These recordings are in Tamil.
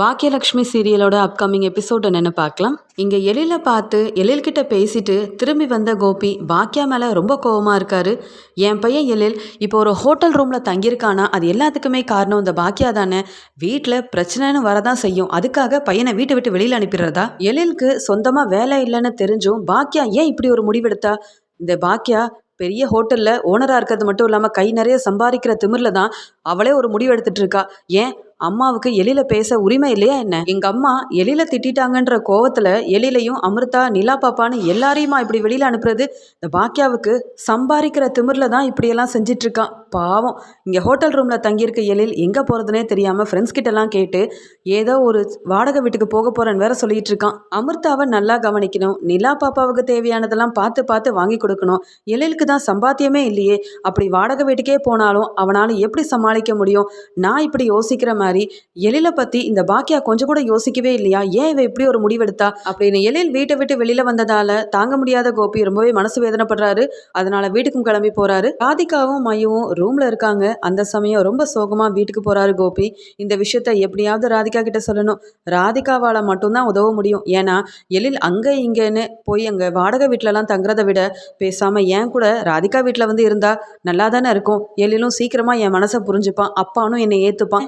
பாக்கியலக்ஷ்மி சீரியலோட அப்கமிங் எபிசோட் என்னென்னு பார்க்கலாம். இங்கே எழில பார்த்து எழில்கிட்ட பேசிட்டு திரும்பி வந்த கோபி பாக்கியா மேலே ரொம்ப கோவமாக இருக்காரு. என் பையன் எழில் இப்போ ஒரு ஹோட்டல் ரூமில் தங்கியிருக்கானா? அது எல்லாத்துக்குமே காரணம் இந்த பாக்கியா தானே? வீட்டில் பிரச்சனைன்னு வரதான் செய்யும். அதுக்காக பையனை வீட்டை விட்டு வெளியில் அனுப்பிடுறதா? எழிலுக்கு சொந்தமாக வேலை இல்லைன்னு தெரிஞ்சும் பாக்கியா ஏன் இப்படி ஒரு முடிவெடுத்தா? இந்த பாக்கியா பெரிய ஹோட்டலில் ஓனராக இருக்கிறது மட்டும் இல்லாமல் கை நிறைய சம்பாதிக்கிற திமிரில் தான் அவளே ஒரு முடிவு எடுத்துட்டு இருக்கா. ஏன்? அம்மாவுக்கு எலியில பேச உரிமை இல்லையா என்ன? எங்க அம்மா எலியில திட்டிட்டாங்கன்ற கோவத்துல எலிலையும் அமிர்தா நிலா பாப்பான்னு எல்லாரையுமா இப்படி வெளியில அனுப்புறது? இந்த பாக்கியாவுக்கு சம்பாதிக்கிற திமிர்ல தான் இப்படியெல்லாம் செஞ்சிட்டு இருக்கான் பாவம். இங்கே ஹோட்டல் ரூமில் தங்கியிருக்க எழில் எங்கே போகிறதுனே தெரியாமல் ஃப்ரெண்ட்ஸ் கிட்டலாம் கேட்டு ஏதோ ஒரு வாடகை வீட்டுக்கு போக போகிறேன்னு வேற சொல்லிட்டு இருக்கான் அமிர்தாவை நல்லா கவனிக்கணும். நிலா பாப்பாவுக்கு தேவையானதெல்லாம் பார்த்து பார்த்து வாங்கி கொடுக்கணும். எழிலுக்கு தான் சம்பாத்தியமே இல்லையே. அப்படி வாடகை வீட்டுக்கே போனாலும் அவனால் எப்படி சமாளிக்க முடியும்? நான் இப்படி யோசிக்கிற மாதிரி எழிலை பற்றி இந்த பாக்கியா கொஞ்சம் கூட யோசிக்கவே இல்லையா? ஏன் இவ இப்படி ஒரு முடிவெடுத்தா? அப்படின்னு எழில் வீட்டை விட்டு வெளியில் வந்ததால தாங்க முடியாத கோபி ரொம்பவே மனசு வேதனைப்படுறாரு. அதனால வீட்டுக்கும் கிளம்பி போறாரு. ராதிகாவும் மையவும் ரூம்ல இருக்காங்க. அந்த சமயம் ரொம்ப சோகமா வீட்டுக்கு போறாரு கோபி. இந்த விஷயத்த எப்படியாவது ராதிகா கிட்ட சொல்லணும். ராதிகாவால மட்டும்தான் உதவ முடியும். ஏன்னா எழில் அங்க இங்கன்னு போய் அங்க வாடகை வீட்டிலலாம் தங்குறத விட பேசாம ஏன் கூட ராதிகா வீட்டில் வந்து இருந்தா நல்லா தானே இருக்கும். எழிலும் சீக்கிரமா என் மனசை புரிஞ்சுப்பான். அப்பானும் என்னை ஏத்துப்பான்.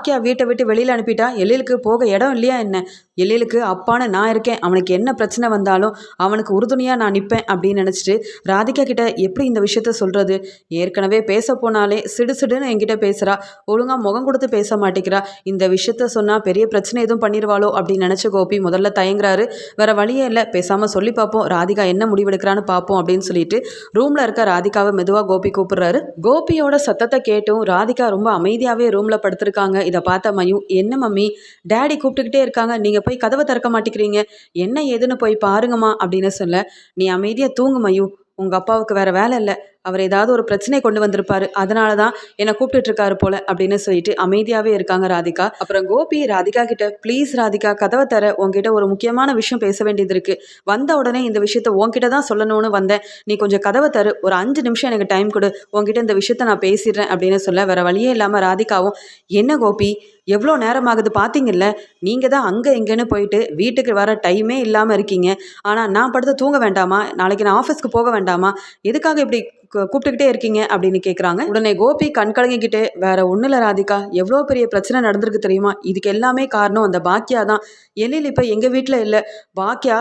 பாக்கியா வீட்டை விட்டு வெளியில் அனுப்பிட்டா? எழிலுக்கு போக இடம் இல்லையா என்ன? எழிலுக்கு அப்பான்னு நான் இருக்கேன். அவனுக்கு என்ன பிரச்சனை வந்தாலும் அவனுக்கு உறுதுணையாக நான் நிற்பேன் அப்படின்னு நினச்சிட்டு ராதிகா கிட்ட எப்படி இந்த விஷயத்த சொல்கிறது ஏற்கனவே பேச போனாலே சிடு சிடுன்னு என்கிட்ட பேசுகிறா ஒழுங்காக முகம் கொடுத்து பேச மாட்டேங்கிறா. இந்த விஷயத்த சொன்னால் பெரிய பிரச்சனை எதுவும் பண்ணிடுவாளோ அப்படின்னு நினச்ச கோபி முதல்ல தயங்குறாரு. வேற வழியே இல்லை. பேசாமல் சொல்லி பார்ப்போம். ராதிகா என்ன முடிவெடுக்கிறான்னு பார்ப்போம் அப்படின்னு சொல்லிட்டு ரூமில் இருக்க ராதிகாவை மெதுவாக கோபி கூப்பிடுறாரு. கோபியோட சத்தத்தை கேட்டும் ராதிகா ரொம்ப அமைதியாகவே ரூமில் படுத்திருக்காங்க. இதை பார்த்த மையும் என்ன மம்மி? டேடி கூப்பிட்டுக்கிட்டே இருக்காங்க. நீங்கள் போய் கதவை திறக்க மாட்டேங்கிறீங்க? என்ன ஏதுன்னு போய் பாருங்கம்மா அப்படின்னு சொல்ல நீ அமைதியாக தூங்கு மயூ உங்கள் அப்பாவுக்கு வேற வேலை இல்லை. அவர் ஏதாவது ஒரு பிரச்சனை கொண்டு வந்திருப்பாரு. அதனால தான் என்னை கூப்பிட்டுட்டு இருக்காரு போல அப்படின்னு சொல்லிட்டு அமைதியாகவே இருக்காங்க ராதிகா. அப்புறம் கோபி ராதிகா கிட்ட ப்ளீஸ் ராதிகா கதவை தர. உங்ககிட்ட ஒரு முக்கியமான விஷயம் பேச வேண்டியது இருக்கு. வந்த உடனே இந்த விஷயத்த உன்கிட்ட தான் சொல்லணும்னு வந்தேன். நீ கொஞ்சம் கதவை தரு. ஒரு அஞ்சு நிமிஷம் எனக்கு டைம் கொடு. உங்ககிட்ட இந்த விஷயத்த நான் பேசிடுறேன் அப்படின்னு சொல்ல வேற வழியே இல்லாமல் ராதிகாவும் என்ன கோபி? எவ்வளோ நேரம் ஆகுது பார்த்தீங்கல்ல நீங்கள் தான் அங்கே எங்கேன்னு போயிட்டு வீட்டுக்கு வர டைமே இல்லாமல் இருக்கீங்க. ஆனால் நான் படுத்து தூங்க வேண்டாமா? நாளைக்கு நான் ஆஃபீஸ்க்கு போக வேண்டாமா? எதுக்காக இப்படி கூப்பிட்டுக்கிட்டே இருக்கீங்க அப்படின்னு கேட்குறாங்க உடனே கோபி கண் கலங்கிக்கிட்டு வேற ஒன்றும் இல்லை ராதிகா எவ்வளோ பெரிய பிரச்சனை நடந்திருக்கு தெரியுமா? இதுக்கு எல்லாமே காரணம் அந்த பாக்கியா தான். எழில் இப்போ எங்கள் வீட்டில் இல்லை. பாக்கியா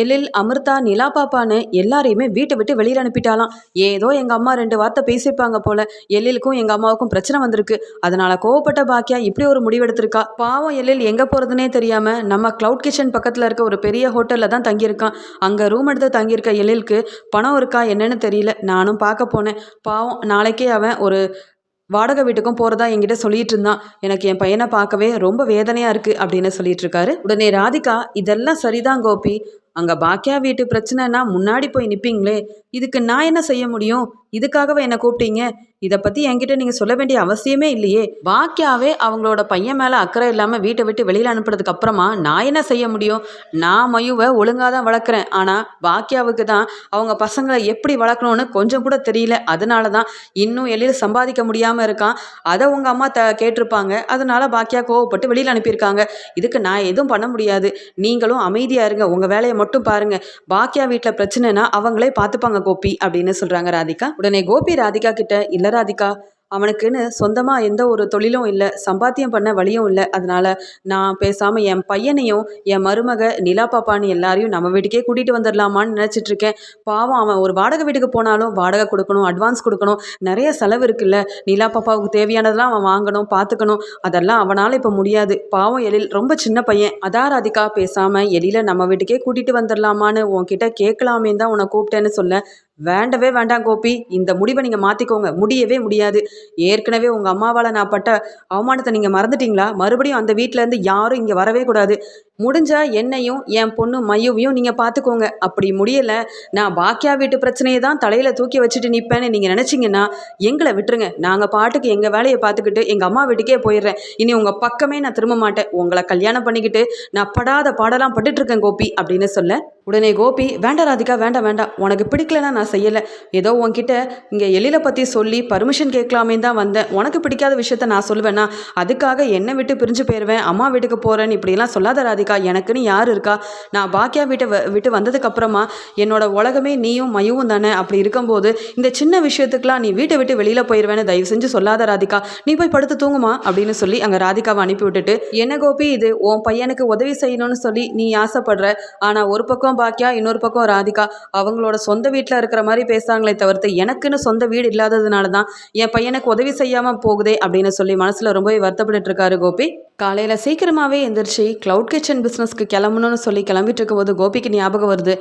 எழில் அமிர்தா நிலா பாப்பான்னு எல்லாரையுமே வீட்டை விட்டு வெளியில் அனுப்பிட்டாலாம் ஏதோ எங்கள் அம்மா ரெண்டு வார்த்தை பேசியிருப்பாங்க போல. எழிலுக்கும் எங்கள் அம்மாவுக்கும் பிரச்சனை வந்திருக்கு. அதனால கோவப்பட்ட பாக்கியா இப்படி ஒரு முடிவெடுத்திருக்கா பாவம் எழில் எங்கே போகிறதுனே தெரியாமல் நம்ம க்ளவுட் கிச்சன் பக்கத்தில் இருக்க ஒரு பெரிய ஹோட்டலில் தான் தங்கியிருக்கான். அங்கே ரூம் எடுத்து தங்கியிருக்க எழிலுக்கு பணம் இருக்கா என்னன்னு தெரியல. நானும் பார்க்க போனேன். பாவம் நாளைக்கே அவன் ஒரு வாடகை வீட்டுக்கும் போகிறதா என்கிட்ட சொல்லிட்டு இருந்தான். எனக்கு என் பையனை பார்க்கவே ரொம்ப வேதனையாக இருக்குது அப்படின்னு சொல்லிட்டு இருக்காரு. உடனே ராதிகா இதெல்லாம் சரிதான் கோபி. அங்கே பாக்கியா வீட்டு பிரச்சனைனா முன்னாடி போய் நிற்பீங்களே இதுக்கு நான் என்ன செய்ய முடியும்? இதுக்காகவே என்னை கூப்பிட்டீங்க? இதை பற்றி என்கிட்ட நீங்கள் சொல்ல வேண்டிய அவசியமே இல்லையே. பாக்கியாவே அவங்களோட பையன் மேலே அக்கறை இல்லாமல் வீட்டை விட்டு வெளியில் அனுப்புறதுக்கு அப்புறமா நான் என்ன செய்ய முடியும்? நான் மயுவை ஒழுங்காக தான் வளர்க்குறேன். ஆனால் பாக்கியாவுக்கு தான் அவங்க பசங்களை எப்படி வளர்க்கணும்னு கொஞ்சம் கூட தெரியல. அதனால தான் இன்னும் எளிதில் சம்பாதிக்க முடியாமல் இருக்கான். அதை உங்கள் அம்மா த கேட்டிருப்பாங்க. அதனால பாக்கியா கோவப்பட்டு வெளியில் அனுப்பியிருக்காங்க. இதுக்கு நான் எதுவும் பண்ண முடியாது. நீங்களும் அமைதியாக இருங்க. உங்கள் வேலையை மட்டும் பாருங்க. பாக்கியா வீட்டில் பிரச்சனைனா அவங்களே பார்த்துப்பாங்க கோபி அப்படின்னு சொல்கிறாங்க ராதிகா. உடனே கோபி ராதிகா கிட்ட இல்லை ராதிகா அவனுக்குன்னு சொந்தமாக எந்த ஒரு தொழிலும் இல்லை சம்பாத்தியம் பண்ண வழியும் இல்லை. அதனால நான் பேசாமல் என் பையனையும் என் மருமக நிலா பாப்பான்னு எல்லாரையும் நம்ம வீட்டுக்கே கூட்டிகிட்டு வந்துடலாமான்னு நினச்சிட்டு இருக்கேன். பாவம் அவன் ஒரு வாடகை வீட்டுக்கு போனாலும் வாடகை கொடுக்கணும் அட்வான்ஸ் கொடுக்கணும். நிறைய செலவு இருக்குல்ல. நிலா பாப்பாவுக்கு தேவையானதெல்லாம் அவன் வாங்கணும் பார்த்துக்கணும் அதெல்லாம் அவனால் இப்போ முடியாது. பாவம் எழில் ரொம்ப சின்ன பையன். அதான் ராதிகா பேசாமல் எழில நம்ம வீட்டுக்கே கூட்டிகிட்டு வந்துடலாமான்னு உன்கிட்ட கேட்கலாமே தான் உன்னை கூப்பிட்டேன்னு சொல்ல. வேண்டவே வேண்டாம் கோபி. இந்த முடிவை நீங்கள் மாற்றிக்கோங்க முடியவே முடியாது. ஏற்கனவே உங்கள் அம்மாவால் நான் பட்ட அவமானத்தை நீங்கள் மறந்துட்டீங்களா? மறுபடியும் அந்த வீட்டிலேருந்து யாரும் இங்கே வரவே கூடாது. முடிஞ்சா என்னையும் என் பொண்ணு மையுவையும் நீங்கள் பார்த்துக்கோங்க அப்படி முடியலை நான் பாக்கியா வீட்டு பிரச்சனையை தான் தலையில் தூக்கி வச்சுட்டு நிற்பேன்னு நீங்கள் நினச்சிங்கன்னா எங்களை விட்டுருங்க. நாங்கள் பாட்டுக்கு எங்கள் வேலையை பார்த்துக்கிட்டு எங்கள் அம்மா வீட்டுக்கே போயிடுறேன். இனி உங்கள் பக்கமே நான் திரும்ப மாட்டேன். உங்களை கல்யாணம் பண்ணிக்கிட்டு நான் படாத பாடலாம் பட்டுட்டு இருக்கேன் கோபி அப்படின்னு சொல்ல உடனே கோபி வேண்டாம் ராதிகா வேண்டாம் வேண்டாம் உனக்கு பிடிக்கலன்னா நான் செய்யலை. ஏதோ உன்கிட்ட இங்கே எழில பற்றி சொல்லி பர்மிஷன் கேட்கலாமே தான் வந்தேன். உனக்கு பிடிக்காத விஷயத்த நான் சொல்லுவேன்னா அதுக்காக என்னை விட்டு பிரிஞ்சு போயிடுவேன் அம்மா வீட்டுக்கு போகிறேன்னு இப்படிலாம் சொல்லாத ராதிகா. எனக்குன்னு யார் இருக்கா? நான் பாக்கியா வீட்டை வ- விட்டு வந்ததுக்கப்புறமா என்னோட உலகமே நீயும் மையவும் தானே? அப்படி இருக்கும்போது இந்த சின்ன விஷயத்துக்குலாம் நீ வீட்டை விட்டு வெளியில் போயிடுவேன்னு தயவு செஞ்சு சொல்லாத ராதிகா. நீ போய் படுத்து தூங்குமா? அப்படின்னு சொல்லி அங்கே ராதிகாவை அனுப்பி விட்டுட்டு என்ன கோபி இது? உன் பையனுக்கு உதவி செய்யணும்னு சொல்லி நீ ஆசைப்படுற. ஆனால் ஒரு பக்கம் பாக்கியா இன்னொரு பக்கம் ராதிகா. அவங்களோட சொந்த வீட்டில் இருக்கிற மாதிரி பேசுகிறாங்களே தவிர்த்து எனக்குன்னு சொந்த வீடு இல்லாததுனால தான் என் பையனுக்கு உதவி செய்யாமல் போகுதே அப்படின்னு சொல்லி மனசில் ரொம்பவே வருத்தப்பட்டு இருக்காரு கோபி. காலையில் சீக்கிரமாகவே எந்திரிச்சு க்ளவுட் கிச்சன் பிஸ்னஸ்க்கு கிளம்பணும்னு சொல்லி கிளம்பிட்டு இருக்கும்போது கோபிக்கு ஞாபகம் வருது.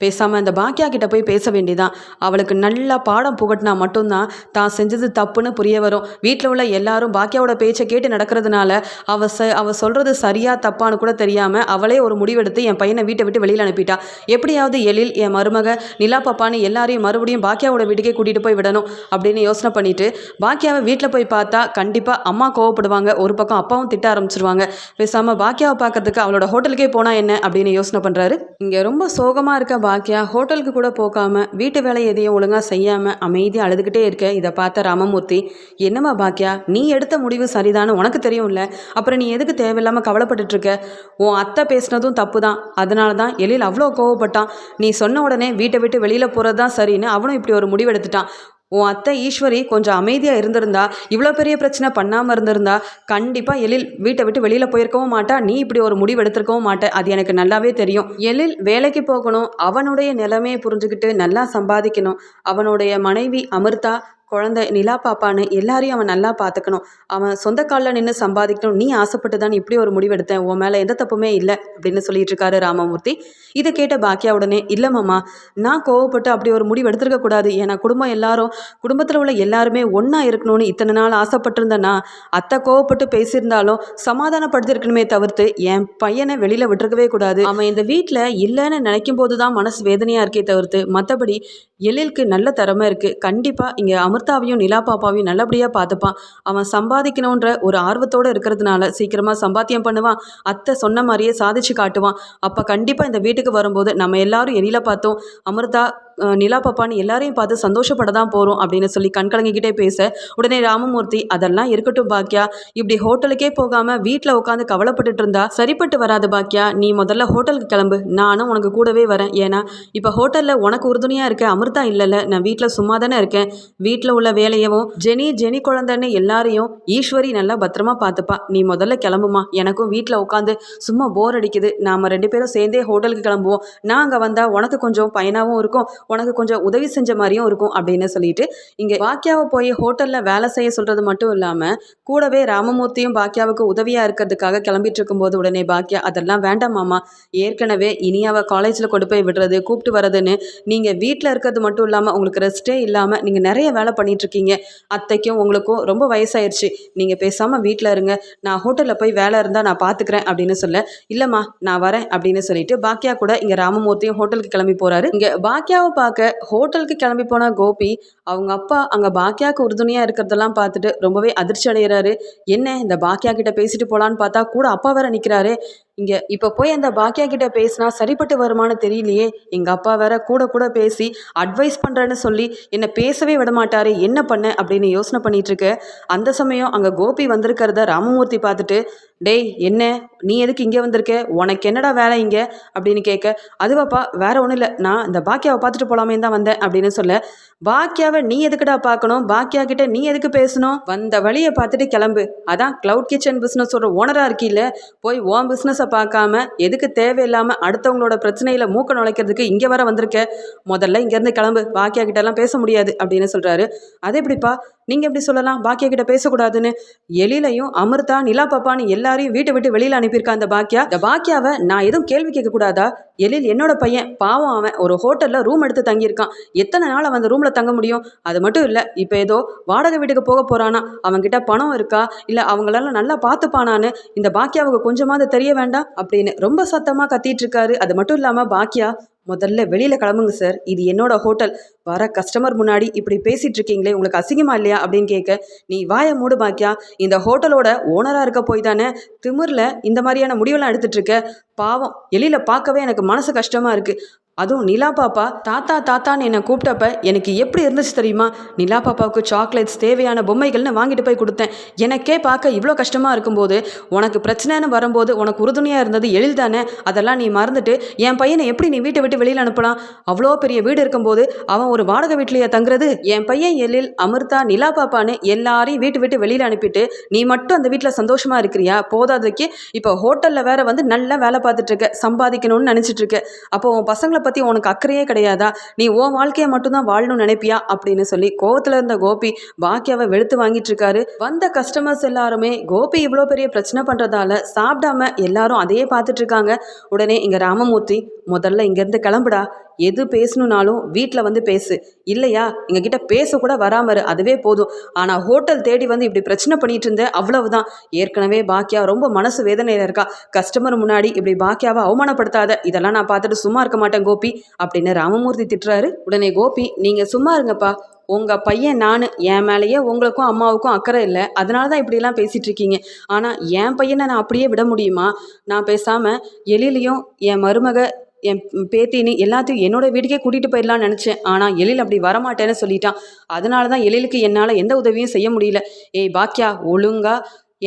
பேசாமல் இந்த பாக்கியா கிட்ட போய் பேச வேண்டியதான் அவளுக்கு நல்லா பாடம் புகட்டினா மட்டும்தான் தான் செஞ்சது தப்புன்னு புரிய வரும். வீட்டில் உள்ள எல்லாரும் பாக்கியாவோட பேச்சை கேட்டு நடக்கிறதுனால அவ ச அவ சொல்கிறது சரியா தப்பான்னு கூட தெரியாமல் அவளே ஒரு முடிவெடுத்து என் பையனை வீட்டை விட்டு வெளியில் அனுப்பிட்டா. எப்படியாவது எழில் என் மருமக நிலா பாப்பான்னு எல்லாரையும் மறுபடியும் பாக்கியாவோட வீட்டுக்கே கூட்டிகிட்டு போய் விடணும் அப்படின்னு யோசனை பண்ணிட்டு பாக்கியாவை வீட்டில் போய் பார்த்தா கண்டிப்பாக அம்மா கோவப்படுவாங்க. ஒரு பக்கம் அப்பாவும் திட்ட ஆரம்பிச்சிருவாங்க. பேசாமல் பாக்கியாவை பார்க்கறதுக்கு அவளோட ஹோட்டலுக்கே போனால் என்ன அப்படின்னு யோசனை பண்ணுறாரு இங்கே ரொம்ப சோகமாக இருக்க பாக்கியா ஹோட்டலுக்கு கூட போகாம வீட்டு வேலை எதையும் ஒழுங்காக செய்யாமல் அமைதியாக அழுதுகிட்டே இருக்க இதை பார்த்த ராமமூர்த்தி என்னம்மா பாக்கியா நீ எடுத்த முடிவு சரிதானு உனக்கு தெரியும்ல? அப்புறம் நீ எதுக்கு தேவையில்லாமல் கவலைப்பட்டுட்டு இருக்க? உன் அத்தை பேசினதும் தப்பு தான் அதனால தான் எழில் அவ்வளோ கோவப்பட்டான். நீ சொன்ன உடனே வீட்டை விட்டு வெளியில் போகிறது தான் சரின்னு அவனும் இப்படி ஒரு முடிவெடுத்துட்டான் உன் அத்தை ஈஸ்வரி கொஞ்சம் அமைதியாக இருந்திருந்தா இவ்வளோ பெரிய பிரச்சனை பண்ணாமல் இருந்திருந்தா கண்டிப்பாக எழில் வீட்டை விட்டு வெளியில் போயிருக்கவும் மாட்டா. நீ இப்படி ஒரு முடிவு எடுத்திருக்கவும் மாட்ட. அது எனக்கு நல்லாவே தெரியும். எழில் வேலைக்கு போகணும். அவனுடைய நிலைமையை புரிஞ்சுக்கிட்டு நல்லா சம்பாதிக்கணும். அவனுடைய மனைவி அமிர்தா குழந்தை நிலா பாப்பான்னு எல்லாரையும் அவன் நல்லா பார்த்துக்கணும் அவன் சொந்த காலில் நின்று சம்பாதிக்கணும். நீ ஆசைப்பட்டு தான் இப்படி ஒரு முடிவெடுத்தேன் உன் மேலே எந்த தப்புமே இல்லை அப்படின்னு சொல்லிட்டு இருக்காரு ராமமூர்த்தி. இதை கேட்ட பாக்கியா உடனே இல்லை மாமா நான் கோவப்பட்டு அப்படி ஒரு முடிவு எடுத்திருக்க கூடாது. ஏன்னா குடும்பம் எல்லாரும் குடும்பத்தில் உள்ள எல்லாருமே ஒன்றா இருக்கணும்னு இத்தனை நாள் ஆசைப்பட்டிருந்தேன்னா அத்தை கோவப்பட்டு பேசியிருந்தாலும் சமாதானப்படுத்திருக்கணுமே தவிர்த்து என் பையனை வெளியில் விட்டுருக்கவே கூடாது. அவன் இந்த வீட்டில் இல்லைன்னு நினைக்கும் போது தான் மனசு வேதனையாக இருக்கே தவிர்த்து மற்றபடி எழிலுக்கு நல்ல திறமை இருக்குது கண்டிப்பாக இங்கே அமிர்தாவையும் நிலா பாப்பாவையும் நல்லபடியாக பார்த்துப்பான். அவன் சம்பாதிக்கணுன்ற ஒரு ஆர்வத்தோடு இருக்கிறதுனால சீக்கிரமாக சம்பாத்தியம் பண்ணுவான். அத்தை சொன்ன மாதிரியே சாதிச்சு காட்டுவான். அப்போ கண்டிப்பாக இந்த வீட்டுக்கு வரும்போது நம்ம எல்லாரும் எழில பார்த்தோம். அமிர்தா நிலா பாப்பான்னு எல்லாரையும் பார்த்து சந்தோஷப்பட தான் போகிறோம் அப்படின்னு சொல்லி கண் கலங்கிக்கிட்டே பேச உடனே ராமமூர்த்தி அதெல்லாம் இருக்கட்டும் பாக்கியா இப்படி ஹோட்டலுக்கே போகாமல் வீட்டில் உட்காந்து கவலைப்பட்டுட்டு இருந்தா சரிப்பட்டு வராது பாக்கியா நீ முதல்ல ஹோட்டலுக்கு கிளம்பு. நானும் உனக்கு கூடவே வரேன். ஏன்னா இப்போ ஹோட்டலில் உனக்கு உறுதுணையாக இருக்க அமிர்தா இல்லைல்ல. நான் வீட்டில் சும்மா தானே இருக்கேன். வீட்டில் உள்ள வேலையவும் ஜெனி ஜெனி குழந்தைன்னு எல்லாரையும் ஈஸ்வரி நல்லா பத்திரமா பார்த்துப்பா. நீ முதல்ல கிளம்புமா. எனக்கும் வீட்டில் உட்காந்து சும்மா போர் அடிக்குது. நாம் ரெண்டு பேரும் சேர்ந்தே ஹோட்டலுக்கு கிளம்புவோம். நான் அங்கே வந்தால் உனக்கு கொஞ்சம் பயனாகவும் இருக்கும். உனக்கு கொஞ்சம் உதவி செஞ்ச மாதிரியும் இருக்கும் அப்படின்னு சொல்லிட்டு இங்கே பாக்கியாவை போய் ஹோட்டலில் வேலை செய்ய சொல்கிறது மட்டும் இல்லாமல் கூடவே ராமமூர்த்தியும் பாக்கியாவுக்கு உதவியாக இருக்கிறதுக்காக கிளம்பிட்டு இருக்கும்போது உடனே பாக்கியா அதெல்லாம் வேண்டாம் மாமா. ஏற்கனவே இனியாவை காலேஜில் கொண்டு போய் விடுறது கூப்பிட்டு வர்றதுன்னு நீங்கள் வீட்டில் இருக்கிறது மட்டும் இல்லாமல் உங்களுக்கு ரெஸ்ட்டே இல்லாமல் நீங்கள் நிறைய வேலை பண்ணிகிட்ருக்கீங்க அத்தைக்கும் உங்களுக்கும் ரொம்ப வயசாயிருச்சு. நீங்கள் பேசாமல் வீட்டில் இருங்க. நான் ஹோட்டலில் போய் வேலை இருந்தால் நான் பார்த்துக்கிறேன் அப்படின்னு சொல்ல இல்லைம்மா நான் வரேன் அப்படின்னு சொல்லிட்டு பாக்கியா கூட இங்கே ராமமூர்த்தியும் ஹோட்டலுக்கு கிளம்பி போகிறாரு இங்கே பாக்கியாவை பார்க்க ஹோட்டலுக்கு கிளம்பி போன கோபி அவங்க அப்பா அங்கே பாக்கியாவுக்கு உறுதுணையாக இருக்கிறதெல்லாம் பார்த்துட்டு ரொம்பவே அதிர்ச்சி அடைகிறாரு என்ன இந்த பாக்கியா கிட்ட பேசிட்டு போகலான்னு பார்த்தா கூட அப்பா வேற நிற்கிறாரு இங்கே இப்போ போய் அந்த பாக்கியா கிட்ட பேசினா சரிப்பட்டு வருமானு தெரியலையே. எங்கள் அப்பா வேற கூட கூட பேசி அட்வைஸ் பண்ணுறேன்னு சொல்லி என்னை பேசவே விடமாட்டாரு என்ன பண்ண அப்படின்னு யோசனை பண்ணிட்டு இருக்க அந்த சமயம் அங்கே கோபி வந்திருக்கிறத ராமமூர்த்தி பார்த்துட்டு டேய் என்ன? நீ எதுக்கு இங்கே வந்திருக்க? உனக்கு என்னடா வேலை இங்கே? அப்படின்னு கேட்க அதுவாப்பா வேற ஒன்றும் இல்லை. நான் இந்த பாக்கியாவை பார்த்துட்டு போலாமே தான் வந்தேன் அப்படின்னு சொல்ல பாக்கியாவை நீ எதுக்குடா பார்க்கணும்? பாக்கியா கிட்ட நீ எதுக்கு பேசணும்? வந்த வழியை பார்த்துட்டு கிளம்பு. அதான் க்ளவுட் கிச்சன் பிஸ்னஸோட ஓனராக இருக்கீல்ல. போய் ஓன் பிஸ்னஸை பார்க்காம எதுக்கு தேவையில்லாமல் அடுத்தவங்களோட பிரச்சனையில் மூக்க நுழைக்கிறதுக்கு இங்கே வர வந்திருக்க? முதல்ல இங்கேருந்து கிளம்பு. பாக்கியா கிட்டலாம் பேச முடியாது அப்படின்னு சொல்கிறாரு அது எப்படிப்பா? நீங்கள் எப்படி சொல்லலாம்? பாக்கியா கிட்ட பேசக்கூடாதுன்னு. எழிலையும் அமிர்தா நிலா பாப்பான்னு எல்லாரையும் வீட்டை விட்டு வெளியில் அனுப்பியிருக்கா அந்த பாக்கியா? இந்த பாக்கியாவை நான் எதுவும் கேள்வி கேட்கக்கூடாதா? எழில் என்னோட பையன் பாவம் அவன் ஒரு ஹோட்டலில் ரூம் எடுத்து தங்கியிருக்கான். எத்தனை நாள் அவன் அந்த ரூமில் தங்க முடியும்? அது மட்டும் இல்லை இப்போ ஏதோ வாடகை வீட்டுக்கு போக போகிறானா அவன்கிட்ட பணம் இருக்கா? இல்லை அவங்களெல்லாம் நல்லா பார்த்துப்பானான்னு இந்த பாக்கியாவுக்கு கொஞ்சமாவது தெரிய வேண்டாம் தான் அப்படின்னு ரொம்ப சத்தமாக கத்திட்டு இருக்காரு. அது மட்டும் இல்லாமல் பாக்கியா முதல்ல வெளியில் கிளம்புங்க சார். இது என்னோட ஹோட்டல். வர கஸ்டமர் முன்னாடி இப்படி பேசிட்டு இருக்கீங்களே உங்களுக்கு அசிங்கமா இல்லையா அப்படின்னு கேட்க நீ வாயை மூடு பாக்கியா இந்த ஹோட்டலோட ஓனராக இருக்க போய் தானே திமிரில் இந்த மாதிரியான முடிவெல்லாம் எடுத்துட்டு இருக்க. பாவம் எளியில் பார்க்கவே எனக்கு மனசு கஷ்டமாக இருக்குது அதுவும் நிலா பாப்பா தாத்தா தாத்தான்னு என்னை கூப்பிட்டப்ப எனக்கு எப்படி இருந்துச்சு தெரியுமா? நிலா பாப்பாவுக்கு சாக்லேட்ஸ் தேவையான பொம்மைகள்னு வாங்கிட்டு போய் கொடுத்தேன். எனக்கே பார்க்க இவ்வளோ கஷ்டமாக இருக்கும்போது உனக்கு பிரச்சனைன்னு வரும்போது உனக்கு உறுதுணையாக இருந்தது எழில் தானே? அதெல்லாம் நீ மறந்துட்டு என் பையனை எப்படி நீ வீட்டை விட்டு வெளியில் அனுப்பலாம் அவ்வளோ பெரிய வீடு இருக்கும்போது அவன் ஒரு வாடகை வீட்லையே தங்குறது என் பையன் எழில் அமிர்தா நிலா பாப்பான்னு எல்லாரையும் வீட்டு விட்டு வெளியில் அனுப்பிட்டு நீ மட்டும் அந்த வீட்டில் சந்தோஷமாக இருக்கிறியா? போதாததுக்கு இப்போ ஹோட்டலில் வேற வந்து நல்லா வேலை பார்த்துட்டு இருக்க சம்பாதிக்கணும்னு நினச்சிட்டு இருக்க. அப்போ உன் பசங்களை பற்றி உனக்கு அக்கறையே கிடையாதா? நீ உன் வாழ்க்கையை மட்டும்தான் வாழணும்னு நினைப்பியா? அப்படின்னு சொல்லி கோவத்தில் இருந்த கோபி பாக்கியாவை வெளுத்து வாங்கிட்டு இருக்காரு. வந்த கஸ்டமர்ஸ் எல்லாருமே கோபி இவ்வளோ பெரிய பிரச்சனை பண்ணுறதால சாப்பிடாம எல்லாரும் அதையே பார்த்துட்டு இருக்காங்க. உடனே இங்கே ராமமூர்த்தி முதல்ல இங்கேருந்து கிளம்புடா. எது பேசணுனாலும் வீட்டில் வந்து பேசு. இல்லையா? எங்ககிட்ட பேசக்கூட வராமரு அதுவே போதும். ஆனால் ஹோட்டல் தேடி வந்து இப்படி பிரச்சனை பண்ணிட்டு இருந்த அவ்வளவுதான். ஏற்கனவே பாக்கியா ரொம்ப மனசு வேதனையில் இருக்கா. கஸ்டமர் முன்னாடி இப்படி பாக்கியாவை அவமானப்படுத்தாத. இதெல்லாம் நான் பார்த்துட்டு சும்மா இருக்க மாட்டேன் கோபி. அப்படின்னு ராமமூர்த்தி திட்டுறாரு. உடனே கோபி நீங்கள் சும்மா இருங்கப்பா. உங்கள் பையன் நான். என் மேலேயே உங்களுக்கும் அம்மாவுக்கும் அக்கறை இல்லை. அதனால தான் இப்படிலாம் பேசிகிட்டு இருக்கீங்க. ஆனால் என் பையனை நான் அப்படியே விட முடியுமா? நான் பேசாமல் எழிலையும் என் மருமக என் பேத்தின்னு எல்லாத்தையும் என்னோட வீட்டுக்கே கூட்டிகிட்டு போயிடலாம்னு நினச்சேன். ஆனால் எழில் அப்படி வரமாட்டேன்னு சொல்லிட்டான். அதனால தான் எழிலுக்கு என்னால் எந்த உதவியும் செய்ய முடியல. ஏய் பாக்கியா ஒழுங்கா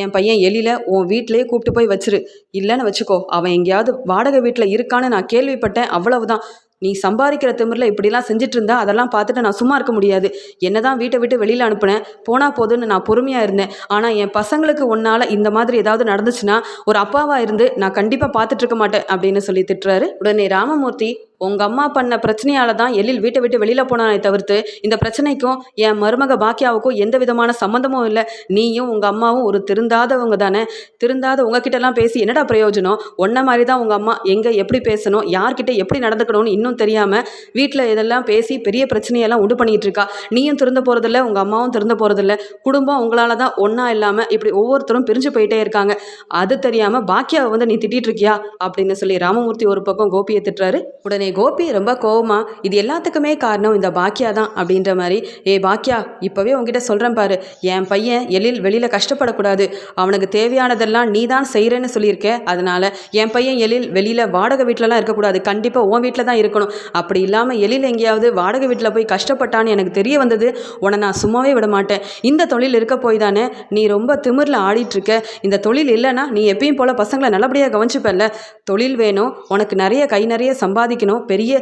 என் பையன் எழில உன் வீட்டிலேயே கூப்பிட்டு போய் வச்சிரு. இல்லைன்னு வச்சுக்கோ அவன் எங்கேயாவது வாடகை வீட்டில் இருக்கான்னு நான் கேள்விப்பட்டேன். அவ்வளவுதான். நீ சம்பாதிக்கிற திமிரில் இப்படிலாம் செஞ்சுட்டு இருந்தா அதெல்லாம் பார்த்துட்டு நான் சும்மா இருக்க முடியாது. என்னதான் வீட்டை விட்டு வெளியில் அனுப்புனேன். போனால் போதுன்னு நான் பொறுமையாக இருந்தேன். ஆனால் என் பசங்களுக்கு ஒன்றால் இந்த மாதிரி ஏதாவது நடந்துச்சுன்னா ஒரு அப்பாவாக இருந்து நான் கண்டிப்பாக பார்த்துட்டு இருக்க மாட்டேன் அப்படின்னு சொல்லி திட்டுறாரு. உடனே ராமமூர்த்தி உங்கள் அம்மா பண்ண பிரச்சனையால் தான் எழில் வீட்டை விட்டு வெளியில் போனானே தவிர்த்து இந்த பிரச்சனைக்கும் என் மருமக பாக்கியாவுக்கும் எந்த விதமான சம்மந்தமும் இல்லை. நீயும் உங்கள் அம்மாவும் ஒரு திருந்தாதவங்க தானே. திருந்தாத உங்ககிட்டலாம் பேசி என்னடா பிரயோஜனம்? ஒன்றை மாதிரி தான் உங்கள் அம்மா எங்கே எப்படி பேசணும்? யார்கிட்ட எப்படி நடந்துக்கணும்னு இன்னும் தெரியாமல் வீட்டில் இதெல்லாம் பேசி பெரிய பிரச்சனையெல்லாம் உண்டு பண்ணிகிட்டு இருக்கா. நீயும் திருந்த போகிறதில்ல உங்கள் அம்மாவும் திருந்த போகிறதில்ல குடும்பம் உங்களால் தான் ஒன்றா இல்லாமல் இப்படி ஒவ்வொருத்தரும் பிரிஞ்சு போயிட்டே இருக்காங்க. அது தெரியாமல் பாக்கியாவை வந்து நீ திட்டிகிட்டு இருக்கியா? அப்படின்னு சொல்லி ராமமூர்த்தி ஒரு பக்கம் கோபியை திட்டுறாரு. உடனே கோபி ரொம்ப கோவமா இது எல்லாத்துக்குமே காரணம் இந்த பாக்கியா தான் அப்படின்ற மாதிரி ஏ பாக்கியா இப்போவே உங்ககிட்ட சொல்கிறேன் பாரு. என் பையன் எழில் வெளியில் கஷ்டப்படக்கூடாது. அவனுக்கு தேவையானதெல்லாம் நீ தான் செய்கிறேன்னு சொல்லியிருக்க. அதனால் என் பையன் எழில் வெளியில் வாடகை வீட்டிலலாம் இருக்கக்கூடாது. கண்டிப்பாக உன் வீட்டில் தான் இருக்கணும். அப்படி இல்லாமல் எழில் எங்கேயாவது வாடகை வீட்டில் போய் கஷ்டப்பட்டான்னு எனக்கு தெரிய வந்தது. உன்னை நான் சும்மாவே விட மாட்டேன். இந்த தொழில் இருக்க போய் தானே நீ ரொம்ப திமிரில் ஆடிட்டுருக்க. இந்த தொழில் இல்லைன்னா நீ எப்பயும் போல் பசங்களை நல்லபடியாக கவனிச்சுப்பல்ல தொழில் வேணும். உனக்கு நிறைய கை நிறைய சம்பாதிக்கணும். பெரிய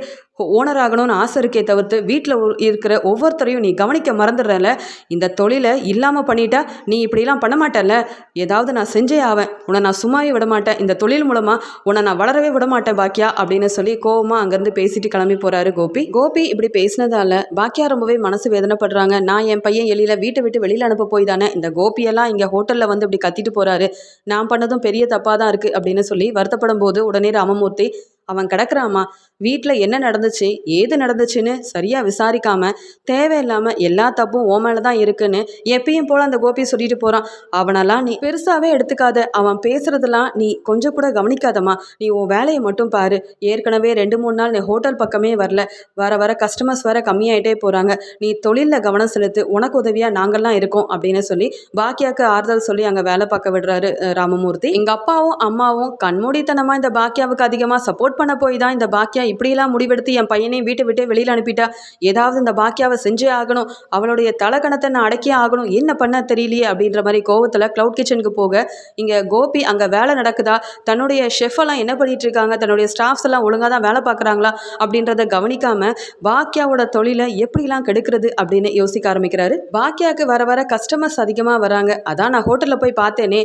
ஓனர் ஆகணும்னு ஆசை இருக்கே தவிர்த்து வீட்டில் இருக்கிற ஒவ்வொருத்தரையும் நீ கவனிக்க மறந்துடுறல இந்த தொழிலை இல்லாமல் பண்ணிட்டா நீ இப்படிலாம் பண்ண மாட்டேல்ல ஏதாவது நான் செஞ்சே ஆவேன். உன்னை நான் சும்மாவே விட மாட்டேன். இந்த தொழில் மூலமாக உன்னை நான் வளரவே விட மாட்டேன் பாக்கியா அப்படின்னு சொல்லி கோவமாக அங்கேருந்து பேசிட்டு கிளம்பி போகிறாரு கோபி. கோபி இப்படி பேசினதால பாக்கியா ரொம்பவே மனசு வேதனைப்படுறாங்க. நான் என் பையன் எளியில் வீட்டை விட்டு வெளியில் அனுப்ப போய் தானே. இந்த கோபியெல்லாம் இங்கே ஹோட்டலில் வந்து இப்படி கத்திட்டு போகிறாரு நான் பண்ணதும் பெரிய தப்பாக தான் இருக்குது அப்படின்னு சொல்லி வருத்தப்படும் போது உடனே ராமமூர்த்தி அவன் கிடக்குறாமா வீட்டில் என்ன நடந்துச்சு? ஏது நடந்துச்சுன்னு சரியாக விசாரிக்காம தேவையில்லாமல் எல்லா தப்பும் ஓ மேலே தான் இருக்குன்னு எப்பயும் போல் அந்த கோபி சொல்லிட்டு போகிறான் அவனெல்லாம் நீ பெருசாகவே எடுத்துக்காத. அவன் பேசுகிறதெல்லாம் நீ கொஞ்சம் கூட கவனிக்காதம்மா. நீ உன் வேலையை மட்டும் பாரு. ஏற்கனவே ரெண்டு மூணு நாள் நீ ஹோட்டல் பக்கமே வரல. வர வர கஸ்டமர்ஸ் வர கம்மியாயிட்டே போகிறாங்க நீ தொழிலில் கவனம் செலுத்து. உனக்கு உதவியாக நாங்கள்லாம் இருக்கோம் அப்படின்னு சொல்லி பாக்கியாவுக்கு ஆறுதல் சொல்லி அங்கே வேலை பார்க்க விடுறாரு ராமமூர்த்தி. எங்கள் அப்பாவும் அம்மாவும் கண்மூடித்தனமாக இந்த பாக்கியாவுக்கு அதிகமாக சப்போர்ட் பண்ண போய் தான் இந்த பாக்கியா இப்படியெல்லாம் முடிவெடுத்து என் பையனையும் வீட்டை விட்டே வெளியில் அனுப்பிட்டா? ஏதாவது இந்த பாக்கியாவை செஞ்சே ஆகணும். அவளுடைய தலைக்கணத்தை நான் அடக்கியே ஆகணும். என்ன பண்ண தெரியலையே அப்படின்ற மாதிரி கோவத்தில் க்ளவுட் கிச்சனுக்கு போக இங்கே கோபி அங்கே வேலை நடக்குதா? தன்னுடைய ஷெஃப் என்ன பண்ணிட்டு இருக்காங்க? தன்னுடைய ஸ்டாஃப்ஸ் எல்லாம் ஒழுங்காக தான் வேலை பார்க்குறாங்களா? அப்படின்றத கவனிக்காம பாக்கியாவோட தொழிலை எப்படிலாம் கெடுக்கிறது அப்படின்னு யோசிக்க ஆரம்பிக்கிறாரு. பாக்கியாவுக்கு வர வர கஸ்டமர்ஸ் அதிகமாக வராங்க. அதான் நான் ஹோட்டலில் போய் பார்த்தேனே.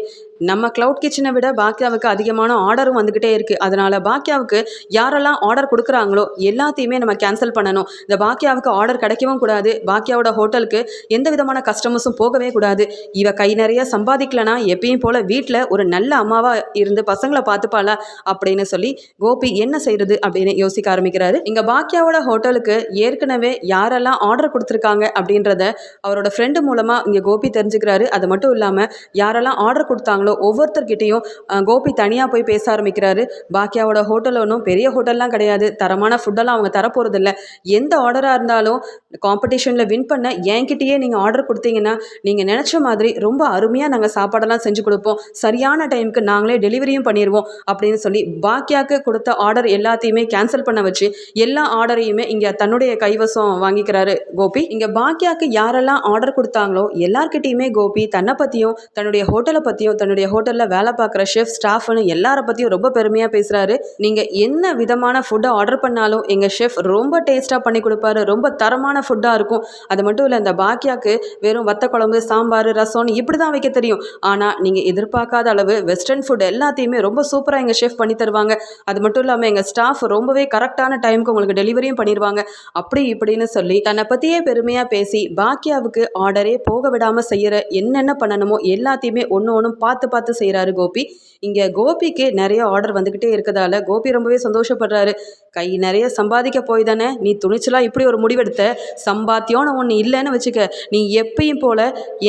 நம்ம க்ளவுட் கிச்சனை விட பாக்கியாவுக்கு அதிகமான ஆர்டரும் வந்துக்கிட்டே இருக்குது அதனால் பாக்கியாவுக்கு யாரெல்லாம் ஆர்டர் கொடுக்குறாங்களோ எல்லாத்தையுமே நம்ம கேன்சல் பண்ணணும். இந்த பாக்கியாவுக்கு ஆர்டர் கிடைக்கவும் கூடாது. பாக்கியாவோட ஹோட்டலுக்கு எந்த விதமான கஸ்டமர்ஸும் போகவே கூடாது. இவ கை நிறைய சம்பாதிக்கலனா எப்பயும் போல வீட்டில் ஒரு நல்ல அம்மாவா இருந்து பசங்களை பார்த்துப்பாளா அப்படின்னு சொல்லி கோபி என்ன செய்யறது அப்படின்னு யோசிக்க ஆரம்பிக்கிறாரு. இங்க பாக்கியாவோட ஹோட்டலுக்கு ஏற்கனவே யாரெல்லாம் ஆர்டர் கொடுத்துருக்காங்க அப்படின்றத அவரோட ஃப்ரெண்டு மூலமா இங்க கோபி தெரிஞ்சுக்கிறாரு. அது மட்டும் இல்லாம யாரெல்லாம் ஆர்டர் கொடுத்தாங்களோ ஒவ்வொருத்தர்கிட்டையும் கோபி தனியா போய் பேச ஆரம்பிக்கிறாரு. பாக்கியாவோட ஹோட்டல் ஒன்றும் பெரிய ஹோட்டல்லாம் கிடையாது. தரமான ஃபுட்டெல்லாம் அவங்க தரப்போகிறதில்ல எந்த ஆர்டராக இருந்தாலும் காம்படிஷனில் வின் பண்ண என்கிட்டயே நீங்கள் ஆர்டர் கொடுத்தீங்கன்னா நீங்கள் நினச்ச மாதிரி ரொம்ப அருமையாக நாங்கள் சாப்பாடெல்லாம் செஞ்சு கொடுப்போம். சரியான டைமுக்கு நாங்களே டெலிவரியும் பண்ணிடுவோம் அப்படின்னு சொல்லி பாக்கியாவுக்கு கொடுத்த ஆர்டர் எல்லாத்தையுமே கேன்சல் பண்ண வச்சு எல்லா ஆர்டரையுமே இங்கே தன்னுடைய கைவசம் வாங்கிக்கிறாரு கோபி. இங்கே பாக்கியாவுக்கு யாரெல்லாம் ஆர்டர் கொடுத்தாங்களோ எல்லார்கிட்டையுமே கோபி தன்னை பற்றியும் தன்னுடைய ஹோட்டலை பற்றியும் தன்னுடைய ஹோட்டலில் வேலை பார்க்குற ஷெஃப் ஸ்டாஃப்னு எல்லாரை பற்றியும் ரொம்ப பெருமையாக பேசுகிறாரு நீங்கள் என்ன விதமான ஃபுட்டை ஆர்டர் பண்ணாலும் எங்கள் ஷெஃப் ரொம்ப டேஸ்ட்டாக பண்ணி கொடுப்பாரு. ரொம்ப தரமான ஃபுட்டாக இருக்கும். அது மட்டும் இல்லை இந்த பாக்கியாக்கு வெறும் வத்த குழம்பு சாம்பார் ரசம்னு இப்படி தான் வைக்க தெரியும். ஆனால் நீங்கள் எதிர்பார்க்காத அளவு வெஸ்டர்ன் ஃபுட் எல்லாத்தையுமே ரொம்ப சூப்பராக எங்கள் ஷெஃப் பண்ணி தருவாங்க. அது மட்டும் இல்லாமல் எங்கள் ஸ்டாஃப் ரொம்பவே கரெக்டான டைமுக்கு உங்களுக்கு டெலிவரியும் பண்ணிடுவாங்க அப்படி இப்படின்னு சொல்லி தன்னை பற்றியே பெருமையாக பேசி பாக்கியாவுக்கு ஆர்டரே போக விடாமல் செய்கிற என்னென்ன பண்ணணுமோ எல்லாத்தையுமே ஒன்று ஒன்றும் பார்த்து பார்த்து செய்கிறாரு கோபி. இங்கே கோபிக்கு நிறைய ஆர்டர் வந்துக்கிட்டே இருக்கிறதால கோபி ரொம்பவே சந்தோஷப்படுறாரு. கை நிறைய சம்பாதிக்க போய் தானே? நீ துணிச்சலாக இப்படி ஒரு முடிவெடுத்த? சம்பாத்தியம்னு ஒன்று இல்லைன்னு வச்சுக்க. நீ எப்பயும் போல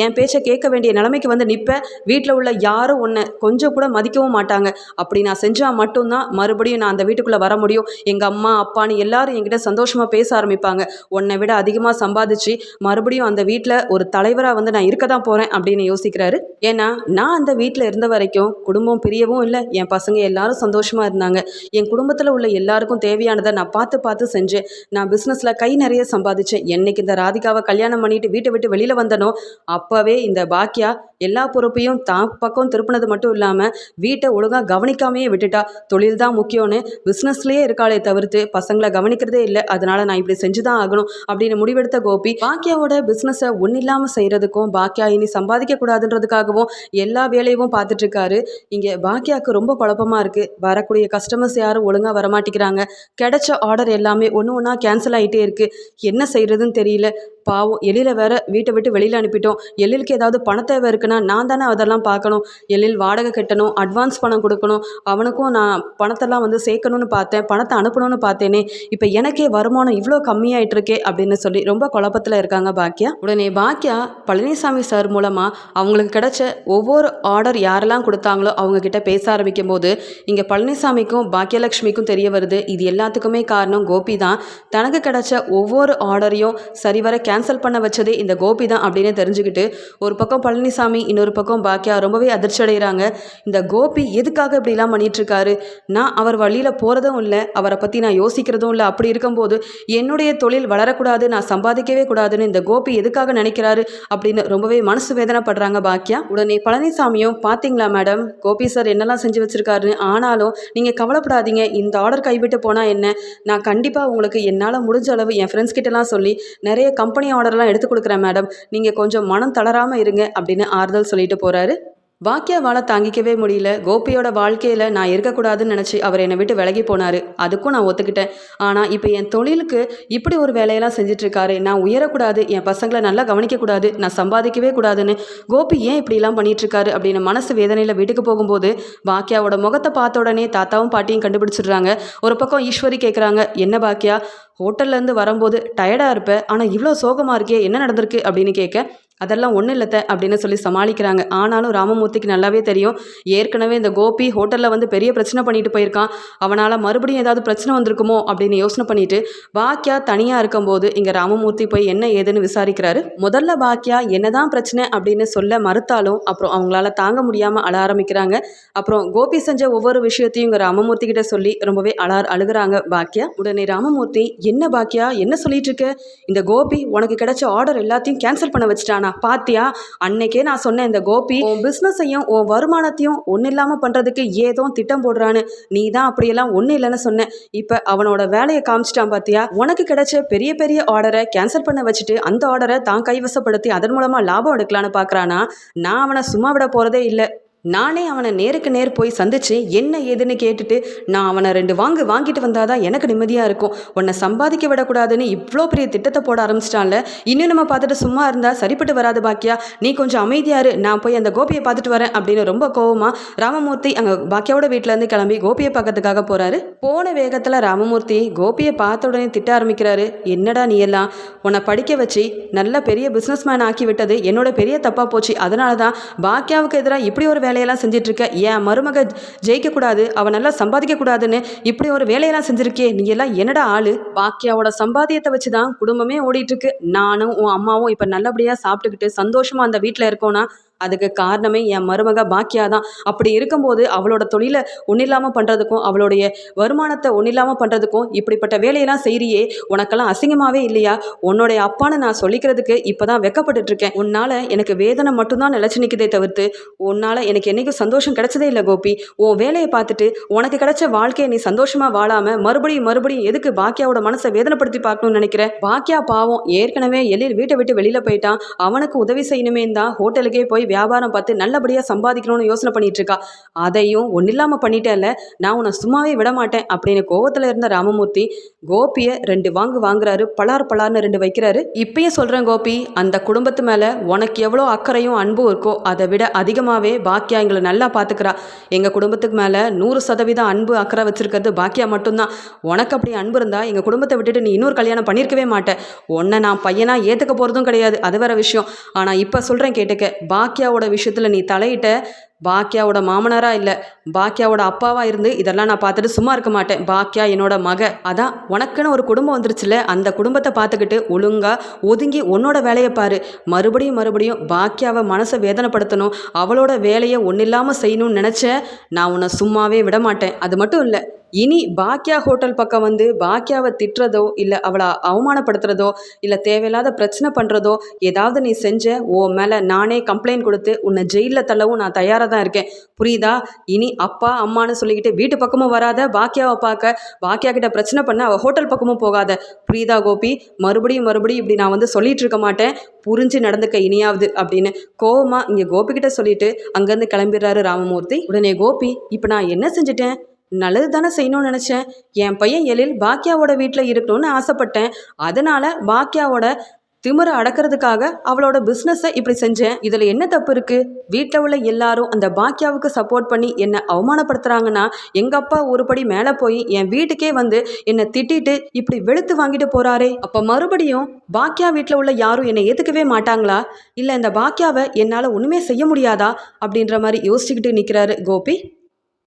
என் பேச்சை கேட்க வேண்டிய நிலைமைக்கு வந்து நிற்ப வீட்டில் உள்ள யாரும் உன்னை கொஞ்சம் கூட மதிக்கவும் மாட்டாங்க. அப்படி நான் செஞ்சால் மட்டும்தான் மறுபடியும் நான் அந்த வீட்டுக்குள்ளே வர முடியும். எங்கள் அம்மா அப்பான்னு எல்லாரும் என்கிட்ட சந்தோஷமாக பேச ஆரம்பிப்பாங்க. உன்னை விட அதிகமாக சம்பாதிச்சு மறுபடியும் அந்த வீட்டில் ஒரு தலைவராக வந்து நான் இருக்க தான் போகிறேன் அப்படின்னு யோசிக்கிறாரு. ஏன்னா நான் அந்த வீட்டில் இருந்த வரைக்கும் குடும்பம் பிரியவும் இல்லை. என் பசங்க எல்லாரும் சந்தோஷமாக இருந்தாங்க. என் என் குடும்பத்தில் உள்ள எல்லாருக்கும் தேவையானதை நான் பார்த்து பார்த்து செஞ்சேன். நான் பிஸ்னஸில் கை நிறைய சம்பாதிச்சேன். என்னைக்கு இந்த ராதிகாவை கல்யாணம் பண்ணிட்டு வீட்டை விட்டு வெளியில் வந்தனோ அப்போவே இந்த பாக்கியா எல்லா பொறுப்பையும் தான் பக்கம் திருப்பினது மட்டும் இல்லாமல் வீட்டை ஒழுங்காக கவனிக்காமையே விட்டுட்டா. தொழில் தான் முக்கியம்னு பிஸ்னஸ்லேயே இருக்காளே தவிர்த்து பசங்களை கவனிக்கிறதே இல்லை. அதனால நான் இப்படி செஞ்சு தான் ஆகணும் அப்படின்னு முடிவெடுத்த கோபி பாக்கியாவோட பிஸ்னஸை ஒன்றும் இல்லாமல் செய்கிறதுக்கும் பாக்கியா இனி சம்பாதிக்க கூடாதுன்றதுக்காகவும் எல்லா வேலையும் பார்த்துட்டு இருக்காரு. இங்கே பாக்கியாவுக்கு ரொம்ப குழப்பமா இருக்குது வரக்கூடிய கஸ்டமர்ஸ் யாரும் ஒழுங்காக வரமாட்டேங்கிறாங்க. கிடைச்ச ஆர்டர் எல்லாமே ஒன்று ஒன்றா கேன்சல் ஆகிட்டே இருக்குது என்ன செய்கிறதுன்னு தெரியல. பாவம் எழில வேற வீட்டை விட்டு வெளியில் அனுப்பிட்டோம். எழிலுக்கு ஏதாவது பண தேவை இருக்குன்னா நான் தானே அதெல்லாம் பார்க்கணும். எழில் வாடகை கட்டணும் அட்வான்ஸ் பணம் கொடுக்கணும். அவனுக்கும் நான் பணத்தெல்லாம் வந்து சேர்க்கணும்னு பார்த்தேன் பணத்தை அனுப்பணும்னு பார்த்தேனே. இப்போ எனக்கே வருமானம் இவ்வளோ கம்மியாயிட்டு இருக்கே அப்படின்னு சொல்லி ரொம்ப குழப்பத்தில் இருக்காங்க பாக்கியா உடனே பாக்கியா பழனிசாமி சார் மூலமாக அவங்களுக்கு கிடைச்ச ஒவ்வொரு ஆர்டர் யாரெல்லாம் கொடுத்தாங்களோ அவங்க கிட்ட பேச ஆரம்பிக்கும் போது இங்கே பழனிசாமிக்கும் பாக்கியலட்சுமிக்கும் தெரிய வருது. இது எல்லாத்துக்குமே காரணம் கோபி தான். தனக்கு கிடைச்ச ஒவ்வொரு ஆர்டரையும் சரிவர கேன்சல் பண்ண வச்சதே இந்த கோபி தான் அப்படின்னு தெரிஞ்சுக்கிட்டு ஒரு பக்கம் பழனிசாமி இன்னொரு பக்கம் பாக்கியா ரொம்பவே அதிர்ச்சி அடைகிறாங்க இந்த கோபி எதுக்காக இப்படிலாம் பண்ணிட்டு நான் அவர் வழியில் போகிறதும் இல்லை அவரை பற்றி நான் யோசிக்கிறதும் இல்லை. அப்படி இருக்கும்போது என்னுடைய தொழில் வளரக்கூடாது நான் சம்பாதிக்கவே கூடாதுன்னு இந்த கோபி எதுக்காக நினைக்கிறாரு அப்படின்னு ரொம்பவே மனசு வேதனைப்படுறாங்க பாக்கியா. உடனே பழனிசாமியும் பார்த்தீங்களா மேடம் கோபி சார் என்னெல்லாம் செஞ்சு வச்சுருக்காருன்னு? ஆனாலும் நீங்கள் கவலைப்படாதீங்க இந்த ஆர்டர் கைவிட்டு போனால் என்ன? நான் கண்டிப்பாக உங்களுக்கு என்னால் முடிஞ்ச அளவு என் ஃப்ரெண்ட்ஸ் கிட்டலாம் சொல்லி நிறைய கம்பெனி ஆர்டர்லாம் எடுத்து கொடுக்குறேன் மேடம் நீங்கள் கொஞ்சம் மனம் தளராமல் இருங்க அப்படின்னு ஆறுதல் சொல்லிட்டு போகிறாரு பாக்கியாவால் தாங்கிக்கவே முடியல. கோபியோட வாழ்க்கையில் நான் இருக்கக்கூடாதுன்னு நினச்சி அவர் என்னை விட்டு விலகி போனார். அதுக்கும் நான் ஒத்துக்கிட்டேன். ஆனால் இப்போ என் தொழிலுக்கு இப்படி ஒரு வேலையெல்லாம் செஞ்சிட்ருக்காரு. நான் உயரக்கூடாது என் பசங்களை நல்லா கவனிக்கக்கூடாது நான் சம்பாதிக்கவே கூடாதுன்னு கோபி ஏன் இப்படிலாம் பண்ணிகிட்ருக்காரு அப்படின்னு மனசு வேதனையில் வீட்டுக்கு போகும்போது வாக்கியாவோட முகத்தை பார்த்த உடனே தாத்தாவும் பாட்டியும் கண்டுபிடிச்சிடுறாங்க. ஒரு பக்கம் ஈஸ்வரி கேட்குறாங்க என்ன பாக்கியா? ஹோட்டல்லேருந்து வரும்போது டயர்டாக இருப்ப ஆனால் இவ்வளோ சோகமாக இருக்கே என்ன நடந்திருக்கு? அப்படின்னு கேட்க அதெல்லாம் ஒன்றும் இல்லைத்த அப்படின்னு சொல்லி சமாளிக்கிறாங்க. ஆனாலும் ராமமூர்த்திக்கு நல்லாவே தெரியும். ஏற்கனவே இந்த கோபி ஹோட்டலில் வந்து பெரிய பிரச்சனை பண்ணிட்டு போயிருக்கான். அவனால் மறுபடியும் ஏதாவது பிரச்சனை வந்திருக்குமோ அப்படின்னு யோசனை பண்ணிட்டு பாக்கியா தனியாக இருக்கும்போது இங்கே ராமமூர்த்தி போய் என்ன ஏதுன்னு விசாரிக்கிறாரு. முதல்ல பாக்கியா என்னதான் பிரச்சனை? அப்படின்னு சொல்ல மறுத்தாலும் அப்புறம் அவங்களால தாங்க முடியாமல் அழ ஆரம்பிக்கிறாங்க. அப்புறம் கோபி செஞ்ச ஒவ்வொரு விஷயத்தையும் இங்கே ராமமூர்த்தி கிட்ட சொல்லி ரொம்பவே அழார் அழுகுறாங்க. பாக்கியா உடனே ராமமூர்த்தி என்ன பாக்கியா என்ன சொல்லிட்டு இருக்க? இந்த கோபி உனக்கு கிடைச்ச ஆர்டர் எல்லாத்தையும் கேன்சல் பண்ண வச்சுட்டானா? பாத்தியா? அன்னைக்கே நான் சொன்னேன் இந்த கோபி உன் பிஸ்னஸையும் உன் வருமானத்தையும் ஒன்றும் இல்லாமல் பண்ணுறதுக்கு ஏதோ திட்டம் போடுறான்னு. நீ தான் அப்படியெல்லாம் ஒன்றும் இல்லைன்னு சொன்னேன். இப்போ அவனோட வேலையை காமிச்சிட்டான் பாத்தியா? உனக்கு கிடைச்ச பெரிய பெரிய ஆர்டரை கேன்சல் பண்ண வச்சுட்டு அந்த ஆர்டரை தான் கைவசப்படுத்தி அதன் மூலமாக லாபம் எடுக்கலான்னு பார்க்குறானா நான் அவனை சும்மா விட போகிறதே இல்லை. நானே அவனை நேருக்கு நேர் போய் சந்திச்சு என்ன ஏதுன்னு கேட்டுட்டு நான் அவனை ரெண்டு வாங்கு வாங்கிட்டு வந்தாதான் எனக்கு நிம்மதியாக இருக்கும். உன்னை சம்பாதிக்க விடக்கூடாதுன்னு இவ்வளோ பெரிய திட்டத்தை போட ஆரம்பிச்சிட்டான்ல. இன்னும் நம்ம பார்த்துட்டு சும்மா இருந்தால் சரிப்பட்டு வராது பாக்கியா? நீ கொஞ்சம் அமைதியாரு நான் போய் அந்த கோபியை பார்த்துட்டு வரேன் அப்படின்னு ரொம்ப கோவமா ராமமூர்த்தி அங்கே பாக்கியாவோட வீட்டிலேருந்து கிளம்பி கோபியை பார்க்கறதுக்காக போகிறாரு போன வேகத்தில் ராமமூர்த்தி கோபியை பார்த்த உடனே திட்ட ஆரம்பிக்கிறாரு என்னடா நீ எல்லாம்? உன்னை படிக்க வச்சு நல்ல பெரிய பிஸ்னஸ் மேன் ஆக்கி விட்டது. என்னோட பெரிய தப்பாக போச்சு. அதனால தான் பாக்கியாவுக்கு எதிராக இப்படி ஒரு வேலையெல்லாம் செஞ்சிட்ருக்க. என் மருமக ஜெயிக்கக்கூடாது அவன் நல்லா சம்பாதிக்கக்கூடாதுன்னு இப்படி ஒரு வேலையெல்லாம் செஞ்சிருக்கே நீ எல்லாம் என்னடா ஆள்? பாக்கியாவோட சம்பாதியத்தை வச்சு தான் குடும்பமே ஓடிட்டுருக்கு நானும் உன் அம்மாவும் இப்போ நல்லபடியாக சாப்பிட்டுக்கிட்டு சந்தோஷமாக அந்த வீட்டில் இருக்கோன்னா அதுக்கு காரணமே என் மருமக பாக்கியா தான் அப்படி இருக்கும்போது அவளோட தொழிலை ஒன்றில்லாமல் பண்ணுறதுக்கும் அவளுடைய வருமானத்தை ஒன்றில்லாமல் பண்ணுறதுக்கும் இப்படிப்பட்ட வேலையெல்லாம் செய்கிறியே உனக்கெல்லாம் அசிங்கமாகவே இல்லையா? உன்னுடைய அப்பான்னு நான் சொல்லிக்கிறதுக்கு இப்போ தான் வெக்கப்பட்டுட்ருக்கேன். உன்னால் எனக்கு வேதனை மட்டும்தான் நிலச்சி நிற்குதே தவிர்த்து உன்னால் எனக்கு என்றைக்கும் சந்தோஷம் கிடைச்சதே இல்லை கோபி. உன் வேலையை பார்த்துட்டு உனக்கு கிடைச்ச வாழ்க்கையை நீ சந்தோஷமாக வாழாமல் மறுபடியும் மறுபடியும் எதுக்கு பாக்கியாவோட மனசை வேதனைப்படுத்தி பார்க்கணும்னு நினைக்கிறேன் பாக்கியா பாவம் ஏற்கனவே எழில் வீட்டை விட்டு வெளியில் போயிட்டான். அவனுக்கு உதவி செய்யணுமே தான் ஹோட்டலுக்கே போய் வியாபாரம் பார்த்து நல்லபடியாக சம்பாதிக்கணும்னு யோசனை பண்ணிட்டு இருக்கா. அதையும் ஒன்றில்லாமல் பண்ணிட்டேன்ல. நான் உன்னை சும்மாவே விட மாட்டேன் அப்படின்னு கோவத்தில் இருந்த ராமமூர்த்தி கோபியை ரெண்டு வாங்கு வாங்குறாரு. பலார் பலார்னு ரெண்டு வைக்கிறாரு. இப்பயும் சொல்கிறேன் கோபி அந்த குடும்பத்து மேலே உனக்கு எவ்வளோ அக்கறையும் அன்பும் இருக்கோ அதை விட அதிகமாகவே பாக்கியா எங்களை நல்லா பார்த்துக்கிறா எங்கள் குடும்பத்துக்கு மேலே நூறு சதவீதம் அன்பு அக்கறை வச்சுருக்கிறது பாக்கியா மட்டும்தான். உனக்கு அப்படி அன்பு இருந்தால் எங்கள் குடும்பத்தை விட்டுட்டு நீ இன்னொரு கல்யாணம் பண்ணியிருக்கவே மாட்டேன் உன்னை நான் பையனாக ஏற்றுக்க போகிறதும் கிடையாது. அது வேற விஷயம். ஆனால் இப்போ சொல்கிறேன் கேட்டுக்க பாக்கியா பாக்கியாவோட விஷயத்தில் நீ தலையிட்ட பாக்கியாவோட மாமனாரா இல்லை பாக்கியாவோட அப்பாவாக இருந்து இதெல்லாம் நான் பார்த்துட்டு சும்மா இருக்க மாட்டேன். பாக்கியா என்னோட மக. அதான் உனக்குன்னு ஒரு குடும்பம் வந்துருச்சுல அந்த குடும்பத்தை பார்த்துக்கிட்டு ஒழுங்காக ஒதுங்கி உன்னோட வேலையை பாரு. மறுபடியும் மறுபடியும் பாக்கியாவை மனசை வேதனைப்படுத்தணும். அவளோட வேலையை ஒன்றும் இல்லாமல் செய்யணும்னு நினச்ச நான் உன்னை சும்மாவே விட மாட்டேன். அது மட்டும் இல்லை இனி பாக்கியா ஹோட்டல் பக்கம் வந்து பாக்கியாவை திட்டுறதோ இல்லை அவளை அவமானப்படுத்துறதோ இல்லை தேவையில்லாத பிரச்சனை பண்ணுறதோ ஏதாவது நீ செஞ்ச ஓ மேலே நானே கம்ப்ளைண்ட் கொடுத்து உன்னை ஜெயிலில் தள்ளவும் நான் தயாராக தான் இருக்கேன். புரியுதா? இனி அப்பா அம்மான்னு சொல்லிக்கிட்டு வீட்டு பக்கமும் வராத பாக்கியாவை பார்க்க பாக்கியா கிட்ட பிரச்சனை பண்ண அவள் ஹோட்டல் பக்கமும் போகாத. புரியுதா கோபி? மறுபடியும் மறுபடியும் இப்படி நான் வந்து சொல்லிட்டு இருக்க மாட்டேன். புரிஞ்சு நடந்துக்க இனியாவது அப்படின்னு கோவமா இங்கே கோபிக்கிட்ட சொல்லிட்டு அங்கேருந்து கிளம்பிடுறாரு ராமமூர்த்தி. உடனே கோபி இப்போ நான் என்ன செஞ்சுட்டேன்? நல்லது தானே செய்யணும்னு நினச்சேன். என் பையன் எழில் பாக்கியாவோட வீட்டில் இருக்கணும்னு ஆசைப்பட்டேன். அதனால் பாக்கியாவோட திமிரை அடக்கிறதுக்காக அவளோட பிஸ்னஸை இப்படி செஞ்சேன். இதில் என்ன தப்பு இருக்குது வீட்டில் உள்ள எல்லாரும் அந்த பாக்கியாவுக்கு சப்போர்ட் பண்ணி என்னை அவமானப்படுத்துகிறாங்கன்னா எங்கள் அப்பா ஒருபடி மேலே போய் என் வீட்டுக்கே வந்து என்னை திட்டிட்டு இப்படி வெளுத்து வாங்கிட்டு போகிறாரே அப்போ மறுபடியும் பாக்கியா வீட்டில் உள்ள யாரும் என்னை ஏற்றுக்கவே மாட்டாங்களா? இல்லை இந்த பாக்கியாவை என்னால் ஒன்றுமே செய்ய முடியாதா? அப்படின்ற மாதிரி யோசிச்சுக்கிட்டு நிற்கிறாரு கோபி.